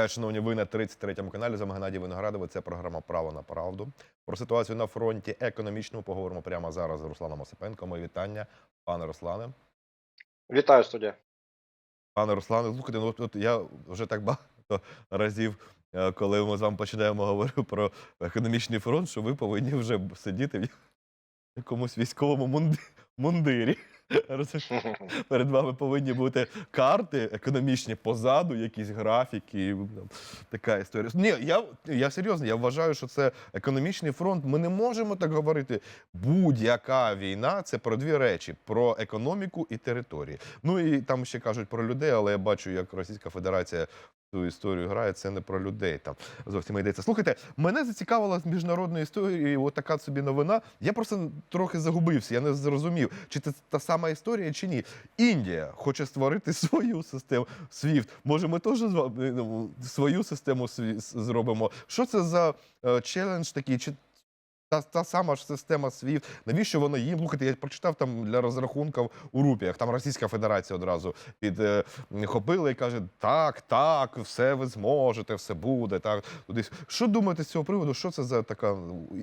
Вітаю, шановні, ви на 33-му каналі. З вами Геннадій Виноградовий. Це програма Право на правду. Про ситуацію на фронті економічному поговоримо прямо зараз з Русланом Осипенко. Мої вітання, пане Руслане. Вітаю студія. Пане Руслане, слухайте, ну от, от я вже так багато разів, е, коли ми з вами починаємо говорити про економічний фронт, що ви повинні вже сидіти в якомусь військовому мундирі. Перед вами повинні бути карти економічні позаду, якісь графіки. там, Така історія. Ні, я, я серйозно, я вважаю, що це економічний фронт. Ми не можемо так говорити. Будь-яка війна це про дві речі: про економіку і території. Ну і там ще кажуть про людей, але я бачу, як Російська Федерація. Цю історію грає, це не про людей. Там зовсім йдеться. Слухайте, мене зацікавила з міжнародної історії. От така собі новина. Я просто трохи загубився. Я не зрозумів, чи це та сама історія, чи ні. Індія хоче створити свою систему SWIFT. Може, ми теж з вами, ну, свою систему зробимо. Що це за е, челендж такий? Чи та, та сама ж система SWIFT, навіщо вона їм? Слухайте, я прочитав там для розрахунків у рупіях. Там Російська Федерація одразу підхопила і каже: так, так, все ви зможете, все буде. Так, кудись. Що думаєте з цього приводу? Що це за така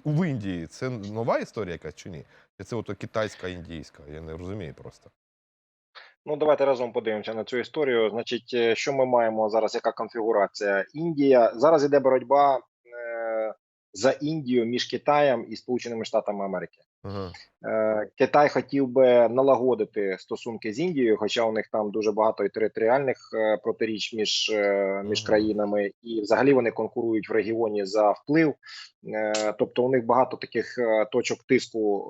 в Індії? Це нова історія якась чи ні? Чи це ото китайська, індійська? Я не розумію просто. Ну, давайте разом подивимося на цю історію. Значить, е, що ми маємо зараз? Яка конфігурація? Індія зараз іде боротьба е, за Індію між Китаєм і Сполученими Штатами Америки. Ага. Е, Китай хотів би налагодити стосунки з Індією, хоча у них там дуже багато і територіальних е, протиріч між, е, між країнами, і взагалі вони конкурують в регіоні за вплив. Тобто у них багато таких точок тиску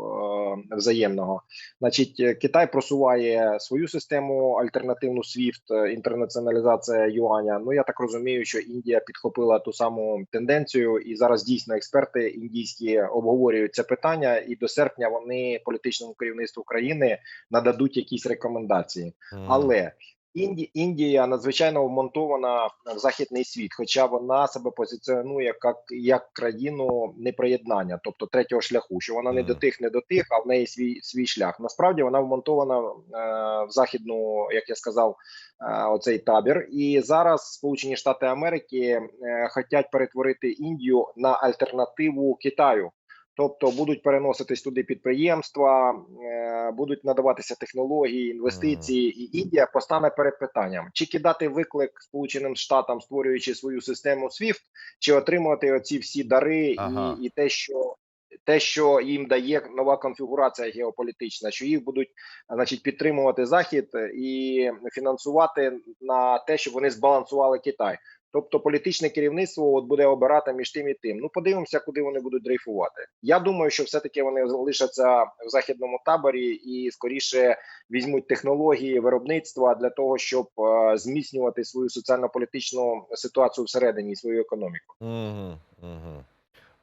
взаємного. Значить, Китай просуває свою систему альтернативну SWIFT, інтернаціоналізація юаня. Ну я так розумію, що Індія підхопила ту саму тенденцію, і зараз дійсно експерти індійські обговорюють це питання, і до серпня вони політичному керівництву країни нададуть якісь рекомендації. Mm. Але Інді, Індія надзвичайно вмонтована в західний світ, хоча вона себе позиціонує як, як країну неприєднання, тобто третього шляху, що вона не до тих, не до тих, а в неї свій свій шлях. Насправді вона вмонтована е, в західну, як я сказав, е, оцей табір. І зараз Сполучені Штати Америки е, хочуть перетворити Індію на альтернативу Китаю. Тобто будуть переноситись туди підприємства, е, будуть надаватися технології, інвестиції, і Індія постане перед питанням: чи кидати виклик Сполученим Штатам, створюючи свою систему SWIFT, чи отримувати оці всі дари Ага. і, і те, що те, що їм дає нова конфігурація геополітична, що їх будуть значить підтримувати захід і фінансувати на те, щоб вони збалансували Китай. Тобто політичне керівництво от буде обирати між тим і тим. Ну подивимося, куди вони будуть дрейфувати. Я думаю, що все-таки вони залишаться в західному таборі і скоріше візьмуть технології виробництва для того, щоб е, зміцнювати свою соціально-політичну ситуацію всередині і свою економіку. Угу, угу.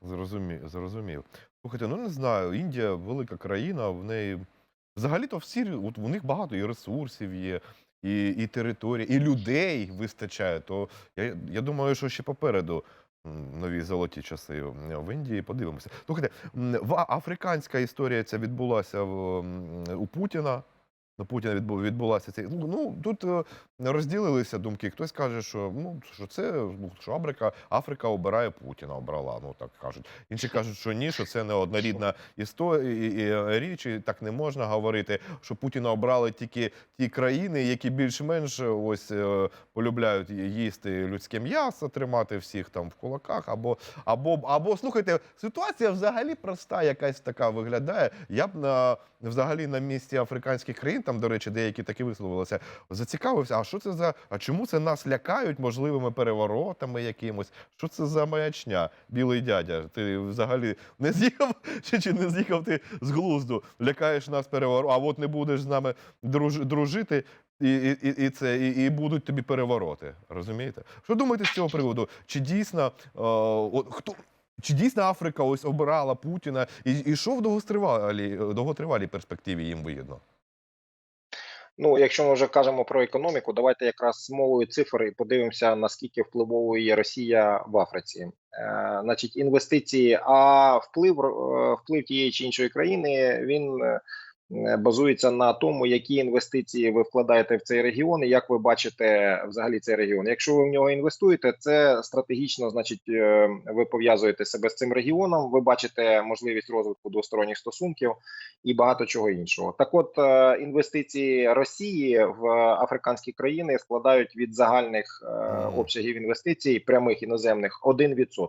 Зрозумів, зрозумів. Слухайте, ну не знаю, Індія велика країна, в неї взагалі-то всі от у них багато і ресурсів є, і, і території, і людей вистачає. То я, я думаю, що ще попереду нові золоті часи в Індії. Подивимося. Слухайте, африканська історія ця відбулася в, у Путіна. На Путіна відбу- відбулася цей. Ну, ну тут е, розділилися думки. Хтось каже, що ну що це ну, що Африка, Африка обирає Путіна, обрала. Ну так кажуть. Інші кажуть, що ні, що це не однорідна історія річ, і так не можна говорити. Що Путіна обрали тільки ті країни, які більш-менш ось е, полюбляють їсти людське м'ясо, тримати всіх там в кулаках, або або або слухайте, ситуація взагалі проста, якась така виглядає. Я б на взагалі на місці африканських країн, там, до речі, деякі таки висловилися, зацікавився, а що це за, а чому це нас лякають можливими переворотами якимось? Що це за маячня, білий дядя? Ти взагалі не з'їхав чи, чи не з'їхав ти з глузду? Лякаєш нас переворот, а от не будеш з нами друж, дружити. І, і, і, це і, і будуть тобі перевороти. Розумієте? Що думаєте з цього приводу? Чи дійсно е, от, хто чи дійсно Африка ось обирала Путіна і, і що в довготривалій, довготривалій перспективі їм вигідно? Ну, якщо ми вже кажемо про економіку, давайте якраз з мовою цифри подивимося, наскільки впливовою є Росія в Африці. Е, значить, інвестиції, а вплив е, вплив тієї чи іншої країни він е, базується на тому, які інвестиції ви вкладаєте в цей регіон, і як ви бачите взагалі цей регіон. Якщо ви в нього інвестуєте, це стратегічно, значить, е, ви пов'язуєте себе з цим регіоном. Ви бачите можливість розвитку двосторонніх стосунків і багато чого іншого. Так, от е, інвестиції Росії в африканські країни складають від загальних е, обсягів інвестицій прямих іноземних 1%.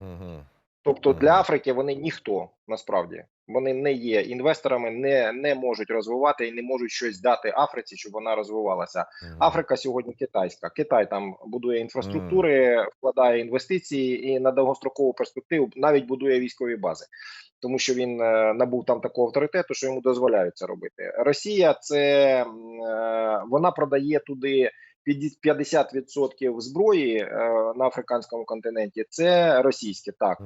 Угу. Тобто для Африки вони ніхто насправді вони не є інвесторами, не, не можуть розвивати і не можуть щось дати Африці, щоб вона розвивалася. Африка сьогодні китайська. Китай там будує інфраструктури, вкладає інвестиції і на довгострокову перспективу навіть будує військові бази, тому що він е, набув там такого авторитету, що йому дозволяють це робити. Росія це е, вона продає туди. 50% зброї е, на африканському континенті це російське, так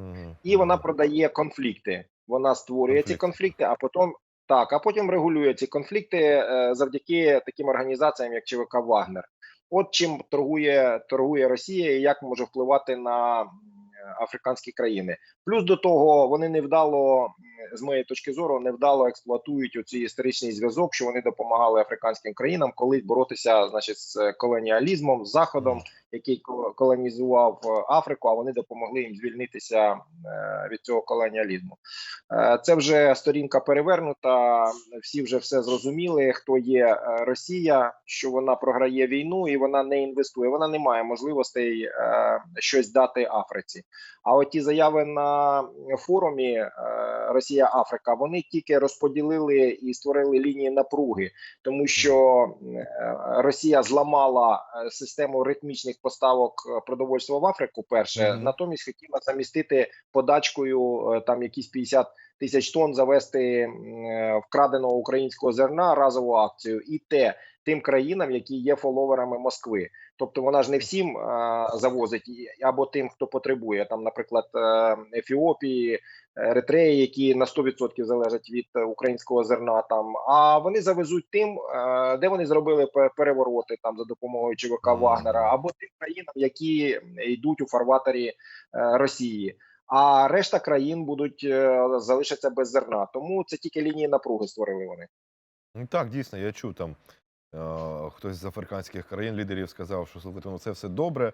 і вона продає конфлікти. Вона створює ці конфлікти, а потім так, а потім регулює ці конфлікти е, завдяки таким організаціям, як ЧВК Вагнер. От чим торгує торгує Росія, і як може впливати на африканські країни. Плюс до того вони невдало, з моєї точки зору, невдало експлуатують оцей історичний зв'язок, що вони допомагали африканським країнам колись боротися, значить, з колоніалізмом, з заходом, який ко- колонізував е, Африку, а вони допомогли їм звільнитися е, від цього колоніалізму. Е, Це вже сторінка перевернута. Всі вже все зрозуміли. Хто є Росія, що вона програє війну і вона не інвестує. Вона не має можливостей щось дати Африці. А от ті заяви на форумі Росія Африка вони тільки розподілили і створили лінії напруги, тому що е, Росія зламала е, систему ритмічних поставок е, продовольства в Африку. Перше, Мгм. натомість хотіла замістити подачкою там якісь 50 тисяч тонн завести вкраденого українського зерна разову акцію, і те тим країнам, які є фоловерами Москви. Тобто вона ж не всім е, завозить або тим, хто потребує, там, наприклад, е, Ефіопії, Еритреї, які на 100% залежать від е, українського зерна, там а вони завезуть тим, е, де вони зробили перевороти там за допомогою ЧВК Вагнера, або тим країнам, які йдуть у фарватері е, Росії. А решта країн будуть е, залишаться без зерна. Тому це тільки лінії напруги створили вони. Ну так, дійсно, я чув там. Е, Хтось з африканських країн, лідерів сказав, що слухайте, ну це все добре,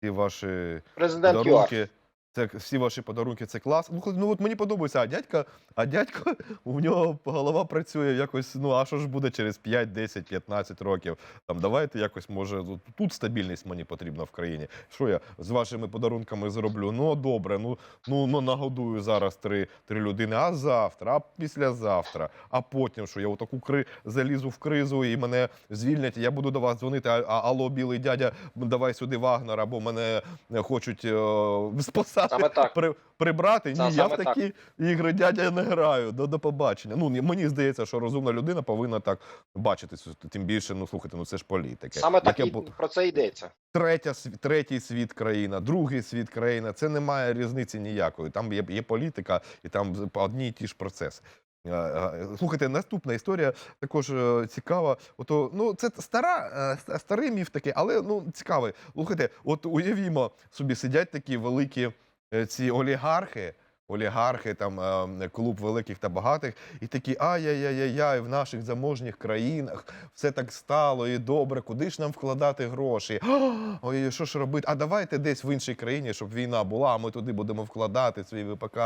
ці ваші Президент ЮАР. подарунки, це всі ваші подарунки, це клас. Ну, ну от мені подобається, а дядька, а дядько, у нього голова працює якось. Ну а що ж буде через 5, 10, 15 років? Там давайте якось, може, тут- стабільність мені потрібна в країні. Що я з вашими подарунками зроблю? Ну добре, ну ну, ну нагодую зараз три, три людини. А завтра, а післязавтра, а потім що я у таку кри залізу в кризу і мене звільнять. Я буду до вас дзвонити. А, а алло, білий дядя, давай сюди Вагнер, або мене е, хочуть е, спасати, Саме так. при, прибрати. Ні, Та- я в саме так. ігри дядя не граю. До, до побачення. Ну мені здається, що розумна людина повинна так бачити. Тим більше, ну слухайте, ну це ж політика. Саме так і про це йдеться. третя третій світ країна, другий світ країна. Це не має різниці ніякої. Там є, є політика, і там одні і ті ж процеси. Е, е, Слухайте, наступна історія також е, цікава. Ото ну це стара, старий міф такий, але ну цікавий. Слухайте, от уявімо собі, сидять такі великі ці олігархи. Олігархи, там е, клуб великих та багатих, і такі ай-яй-яй-яй, в наших заможніх країнах все так стало і добре. Куди ж нам вкладати гроші? Ой, що ж робити? А давайте десь в іншій країні, щоб війна була. а Ми туди будемо вкладати свій ВПК,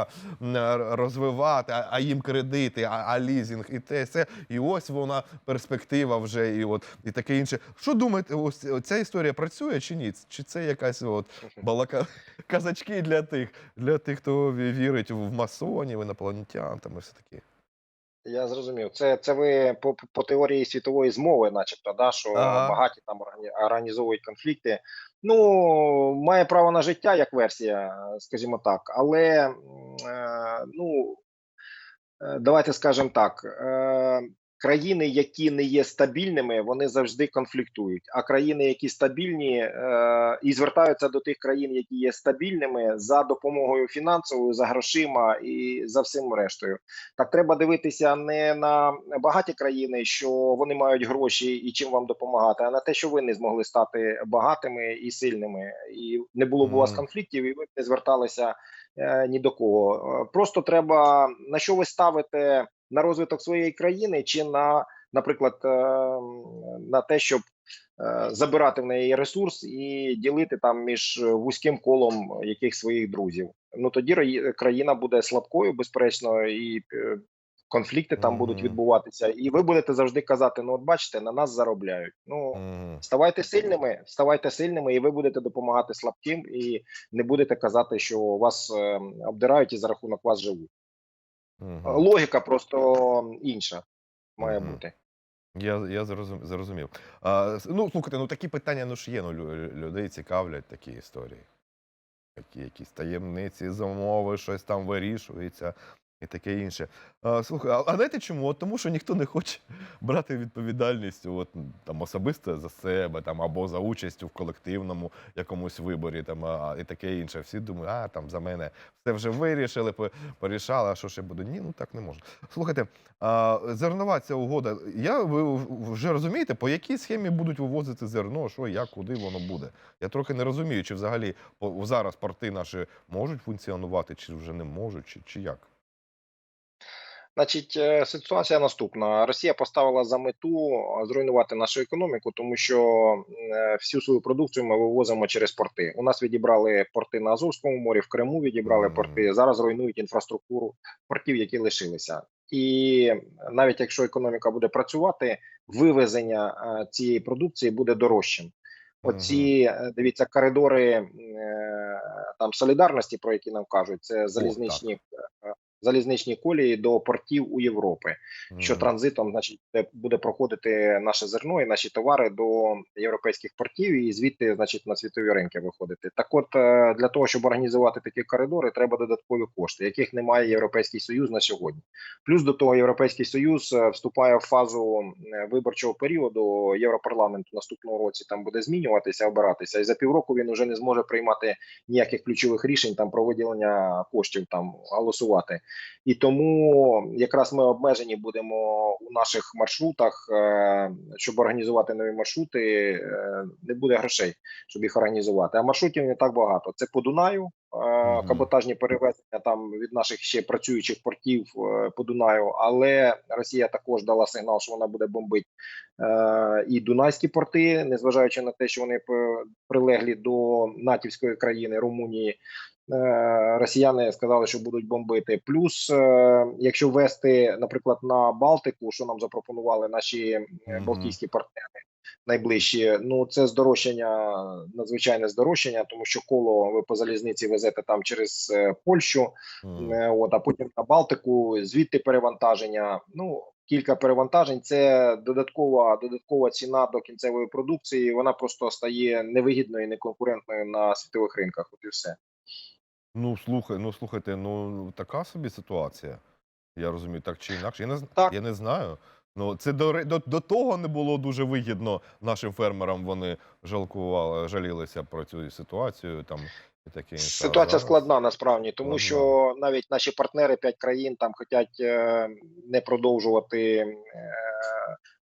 розвивати, а, їм кредити, а, лізінг, і те все. І ось вона перспектива вже, і от і таке інше. Що думаєте, ось ця історія працює чи ні? Чи це якась от балака казачки для тих, для тих, хто ві- вірить в масонів, інопланетян, там і все таке. Я зрозумів. Це, це ви по, по теорії світової змови, начебто, да, що Ага. багаті там організовують конфлікти. Ну, має право на життя як версія, скажімо так. Але е, ну, е, давайте скажемо так. Е, країни, які не є стабільними, вони завжди конфліктують. А країни, які стабільні, е, і звертаються до тих країн, які є стабільними, за допомогою фінансовою, за грошима і за всім рештою. Так треба дивитися не на багаті країни, що вони мають гроші і чим вам допомагати, а на те, що ви не змогли стати багатими і сильними, і не було б у вас конфліктів, і ви б не зверталися е, ні до кого. Е, Просто треба на що ви ставите на розвиток своєї країни, чи на, наприклад, е, на те, щоб е, забирати в неї ресурс і ділити там між вузьким колом яких своїх друзів. Ну тоді країна буде слабкою, безперечно, і е, конфлікти там будуть відбуватися. І ви будете завжди казати: ну, от бачите, на нас заробляють. Ну ставайте сильними, ставайте сильними, і ви будете допомагати слабким, і не будете казати, що вас е, обдирають і за рахунок вас живуть. Мгм. Логіка просто інша має угу. бути. Я, я зрозум- зрозумів. А, ну, слухайте, ну такі питання ну ж є. Ну, людей цікавлять такі історії. Такі якісь таємниці, замови, щось там вирішується і таке інше. А, слухай, а, а знаєте чому? От тому, що ніхто не хоче брати відповідальність от, там, особисто за себе там, або за участь в колективному якомусь виборі там, а, і таке інше. Всі думають, а там за мене все вже вирішили, порішали, а що ще буде? Ні, ну так не можна. Слухайте, а, зернова ця угода. Я ви вже розумієте, по якій схемі будуть вивозити зерно, що, як, куди воно буде. Я трохи не розумію, чи взагалі зараз порти наші можуть функціонувати, чи вже не можуть, чи, чи як. Значить, е, ситуація наступна: Росія поставила за мету е, зруйнувати нашу економіку, тому що е, всю свою продукцію ми вивозимо через порти. У нас відібрали порти на Азовському морі, в Криму відібрали порти. Зараз руйнують інфраструктуру портів, які лишилися. І навіть якщо економіка буде працювати, вивезення цієї продукції буде дорожчим. Оці дивіться коридори там солідарності, про які нам кажуть, це залізничні залізничні колії до портів у Європи, що транзитом, значить, буде- проходити наше зерно і наші товари до європейських портів, і звідти, значить, на світові ринки виходити. Так, от е, для того, щоб організувати такі коридори, треба додаткові кошти, яких немає Європейський Союз на сьогодні. Плюс до того, Європейський Союз е, вступає в фазу е, виборчого періоду. Європарламент у наступному році там буде змінюватися, обиратися, і за півроку він вже не зможе приймати ніяких ключових рішень там про виділення коштів, там голосувати. І тому якраз ми обмежені будемо у наших маршрутах, е, щоб організувати нові маршрути. е, Не буде грошей, щоб їх організувати. А маршрутів не так багато. Це по Дунаю, е, каботажні перевезення там від наших ще працюючих портів по Дунаю. Але Росія також дала сигнал, що вона буде бомбити і Дунайські порти, незважаючи на те, що вони прилеглі до натівської країни Румунії. Е, Росіяни сказали, що будуть бомбити. Плюс, е, якщо вести, наприклад, на Балтику, що нам запропонували наші е, балтійські партнери найближчі, ну це здорожчання, надзвичайне здорожчання, тому що коло ви по залізниці везете там через Польщу. Е, От, а потім на Балтику, звідти перевантаження. Ну, кілька перевантажень. Це додаткова додаткова ціна до кінцевої продукції. Вона просто стає невигідною і неконкурентною на світових ринках. От і все. Ну, слухай, ну слухайте, ну така собі ситуація. Я розумію, так чи інакше. Я не, Так. я не знаю. Ну, це до, до, до того не було дуже вигідно нашим фермерам. Вони жалкували, жалілися про цю ситуацію там і таке інше. Ситуація складна насправді, тому Складна. що навіть наші партнери п'ять країн там хочуть е, не продовжувати е,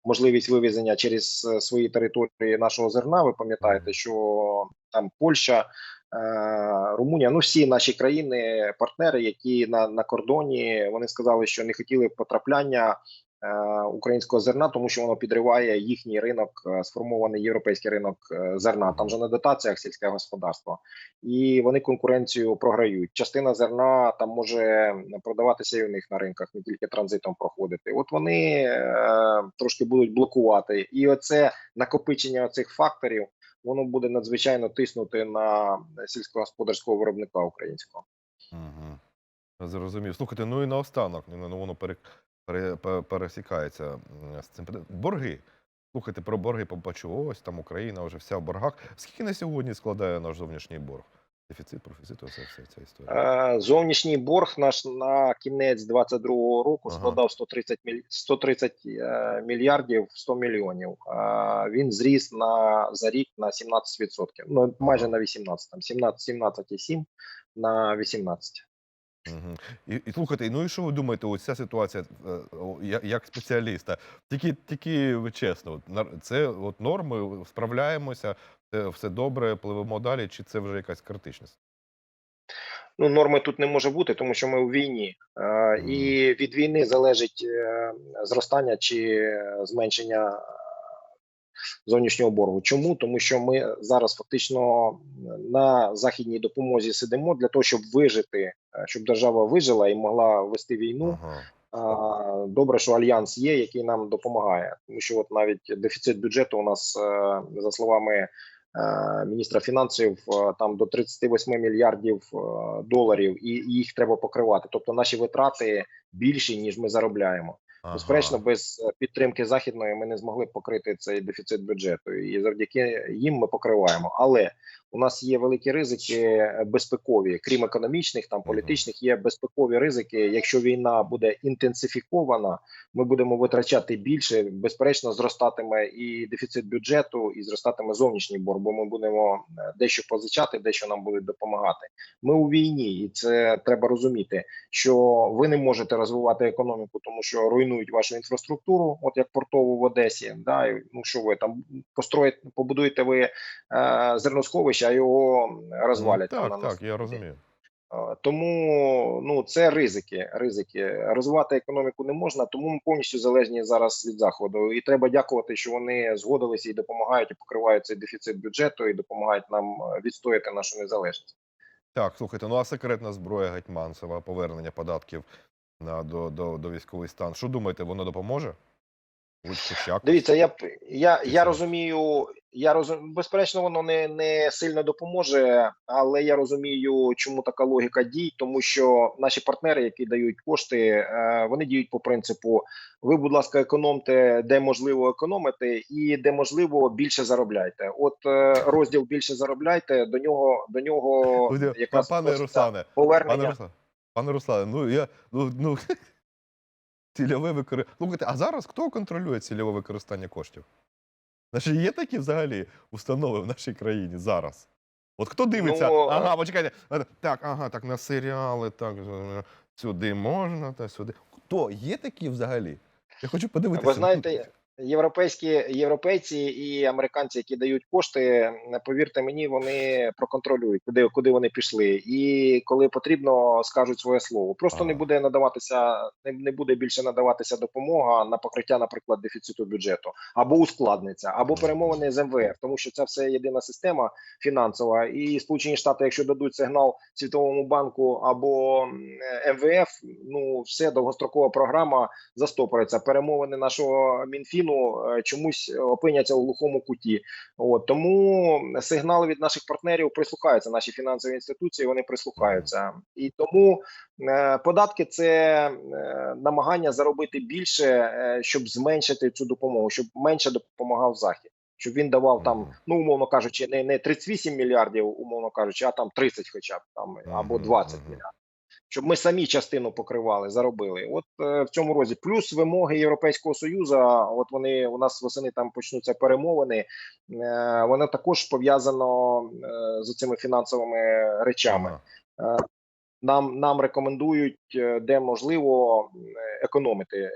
можливість вивезення через е, свої території нашого зерна. Ви пам'ятаєте, що там Польща. Е, Румунія, ну всі наші країни, партнери, які на, на кордоні, вони сказали, що не хотіли потрапляння е, українського зерна, тому що воно підриває їхній ринок, е, сформований європейський ринок зерна. Там же на дотаціях сільське господарство, і вони конкуренцію програють. Частина зерна там може продаватися і у них на ринках, не тільки транзитом проходити. От вони е, трошки будуть блокувати, і оце накопичення цих факторів. Воно буде надзвичайно тиснути на сільськогосподарського виробника українського. Угу. Зрозумів. Слухайте, ну і наостанок, ну ну, воно пере, пере, пере, пересікається з цим. Борги. Слухайте, про борги побачу. Ось там Україна вже вся в боргах. Скільки на сьогодні складає наш зовнішній борг? Дефіцит, профіцит, оце все ця історія. Е, Зовнішній борг наш на кінець 22-го року Ага. складав 130, міль... 130 е, мільярдів 100 мільйонів. Е, Він зріс на за рік на 17%. Ну майже Ага. на 18, там 17, 17,7 на 18. Угу. І, і слухайте, ну і що ви думаєте, ось ця ситуація е, як спеціаліста? Тільки, тільки чесно, це от норми, справляємося, все добре, пливемо далі, чи це вже якась критичність? Ну, норми тут не може бути, тому що ми у війні, е, і від війни залежить е, зростання чи зменшення зовнішнього боргу. Чому? Тому що ми зараз фактично на західній допомозі сидимо для того, щоб вижити, е, щоб держава вижила і могла вести війну. Ага. Добре, що альянс є, який нам допомагає, тому що от навіть дефіцит бюджету у нас, е, за словами е, міністра фінансів, е, там до 38 мільярдів е, доларів, і їх треба покривати. Тобто наші витрати більші ніж ми заробляємо. Ага. Безперечно, без е, підтримки західної ми не змогли б покрити цей дефіцит бюджету, і завдяки їм ми покриваємо. Але у нас є великі ризики е, безпекові, крім економічних, там політичних, є безпекові ризики. Якщо війна буде інтенсифікована, ми будемо витрачати більше. Безперечно, зростатиме і дефіцит бюджету, і зростатиме зовнішній борг, бо ми будемо е, дещо позичати, дещо нам будуть допомагати. Ми у війні, і це треба розуміти що ви не можете розвивати економіку, тому що руйнують вашу інфраструктуру, от як портову в Одесі. Да, і, ну що ви там построїте, побудуєте ви е, зерносховище, а його розвалять. Ну, Так, на так, я розумію. Тому ну це ризики. Ризики розвивати економіку не можна, тому ми повністю залежні зараз від заходу. І треба дякувати, що вони згодилися і допомагають і покривають цей дефіцит бюджету і допомагають нам е, відстояти нашу незалежність. Так, слухайте, ну а секретна зброя Гетьманцева, повернення податків на, до, до, до військовий стан. Що думаєте, воно допоможе? Дивіться, я я, я розумію. Я розум... безперечно, воно не, не сильно допоможе, але я розумію, чому така логіка дій, тому що наші партнери, які дають кошти, е, вони діють по принципу: ви, будь ласка, економте, де можливо економити, і де можливо більше заробляйте. От е, розділ більше заробляйте. До нього до нього якраз пане Руслане, повернення. Пане Руслане, пане Руслане, ну я ну, ну цільове використання. Слухайте, а зараз хто контролює цільове використання коштів? Значить, є такі взагалі установи в нашій країні зараз? От хто дивиться? Ну, ага, почекайте. е, Так, ага, так, на серіали, так, е, сюди можна, та сюди. Хто? Є такі взагалі? Я хочу подивитися. Ви знаєте, європейські європейці і американці, які дають кошти, повірте мені, вони проконтролюють, куди куди вони пішли, і коли потрібно, скажуть своє слово. Просто не буде надаватися, не, не буде більше надаватися допомога на покриття, наприклад, дефіциту бюджету, або ускладниться, або перемовини з МВФ, тому що це все єдина система фінансова. І Сполучені Штати, якщо дадуть сигнал Світовому банку або МВФ, ну все довгострокова програма застопориться. Перемовини нашого мінфіну е, чомусь опиняться у глухому куті. От тому сигнали від наших партнерів прислухаються. Наші фінансові інституції вони прислухаються, і тому е, податки це е, намагання заробити більше, е, щоб зменшити цю допомогу, щоб менше допомагав захід. Щоб він давав там, ну умовно кажучи, не, не 38 мільярдів, умовно кажучи, а там 30 хоча б там або Мгм, 20 мільярдів щоб ми самі частину покривали, заробили. От е, в цьому розі плюс вимоги Європейського союзу. От вони у нас восени там почнуться перемовини. Е, воно також пов'язано е, з цими фінансовими речами. Нам нам рекомендують, де можливо економити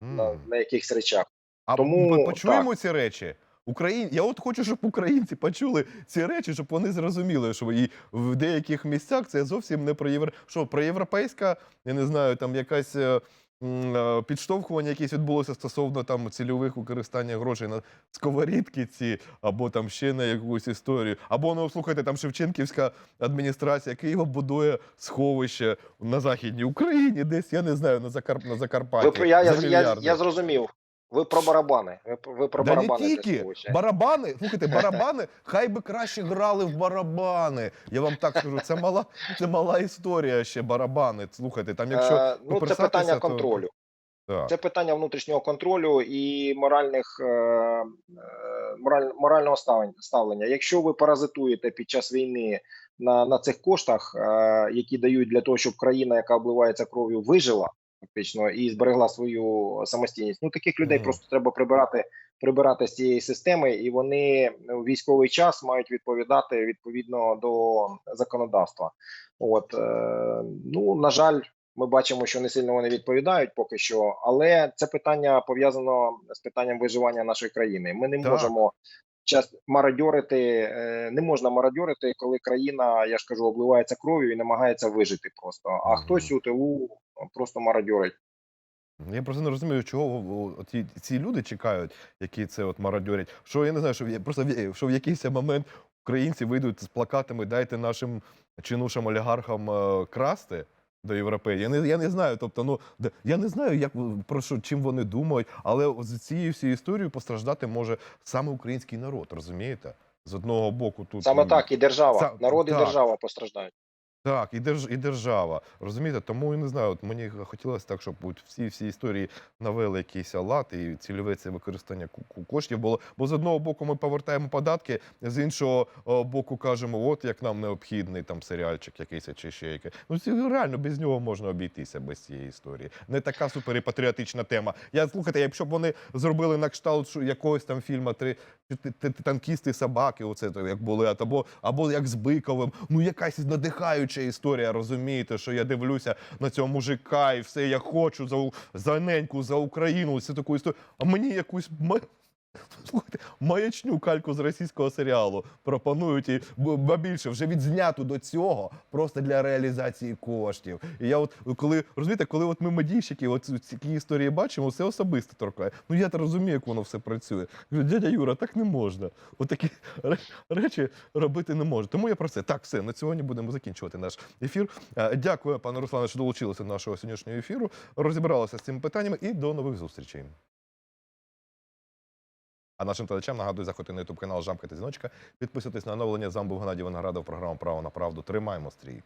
на, на якихось речах. А Тому ми почуємо ці речі. Україн... Я от хочу, щоб українці почули ці речі, щоб вони зрозуміли, що і в деяких місцях це зовсім не про євро... що про європейська, я не знаю, там якась е, е, підштовхування якесь відбулося стосовно там цільових використання грошей на сковорідки ці, або там ще на якусь історію. Або ну слухайте, там Шевченківська адміністрація Києва будує сховище на Західній Україні, десь я не знаю, на Закарп... на Закарпатті. Я, я, я, я зрозумів. Ви про барабани. Ви, ви про Да барабани для тільки барабани. Слухайте, барабани, хай би краще грали в барабани. Я вам так скажу, це мала, це мала історія ще барабани. Слухайте, там якщо Е, ну, це питання то- контролю. так. Це питання внутрішнього контролю і моральних е, е, мораль, морального ставлення. Якщо ви паразитуєте під час війни на, на цих коштах, е, які дають для того, щоб країна, яка обливається кров'ю, вижила фактично і зберегла свою самостійність. Ну таких людей Мгм. просто треба прибирати, прибирати з цієї системи, і вони у військовий час мають відповідати відповідно до законодавства. От е, ну на жаль. Ми бачимо, що не сильно вони відповідають поки що, але це питання пов'язано з питанням виживання нашої країни. Ми не Так. можемо час мародьорити е, не можна мародьорити, коли країна, я ж кажу, обливається кров'ю і намагається вижити просто. А хтось у тилу просто мародьорить. Я просто не розумію, чого ті, ці люди чекають, які це от мародьорять. Що я не знаю, що в- просто що в якийсь момент українці вийдуть з плакатами Дайте нашим чинушам олігархам е, красти до європейців. Я не, я не знаю. Тобто, ну я не знаю, як про що чим вони думають, але з цією всією історією постраждати може саме український народ, розумієте? З одного боку, тут Саме так, і держава, Са- народ і так. держава постраждають. Так, і, держ, і держава. Розумієте, тому я не знаю. От мені хотілося так, щоб от всі всі історії навели якийсь лад і цільове це використання коштів було. Бо з одного боку ми повертаємо податки, з іншого боку кажемо, от як нам необхідний там серіальчик якийсь чи ще який. Ну це реально без нього можна обійтися без цієї історії. Не така суперпатріотична тема. Я слухайте, якщо б вони зробили на кшталт якогось там фільму три танкісти собаки, оце як були, або, або як з Биковим. Ну якась надихаюча історія, розумієте, що я дивлюся на цього мужика і все, я хочу за, за неньку, за Україну, всю таку історію. А мені якусь маячню кальку з російського серіалу пропонують і ба більше вже відзняту до цього просто для реалізації коштів. І я от коли розумієте, коли от ми медійщики, от ці- історії бачимо, все особисто торкає. Ну я то розумію, як воно все працює. Кажу, дядя Юра, так не можна. Отакі ре- речі робити не можна. Тому я про це. Так, все на сьогодні будемо закінчувати наш ефір. Е, Дякую, пане Руслане, що долучилися до нашого сьогоднішнього ефіру. Розібралися з цими питаннями і до нових зустрічей. А нашим телечам нагадую, заходити на ютуб канал Жамка та Зіночка. Підписуйтесь на оновлення. З вами був Геннадій Виноградов. Програма Право на правду. Тримаємо стрій.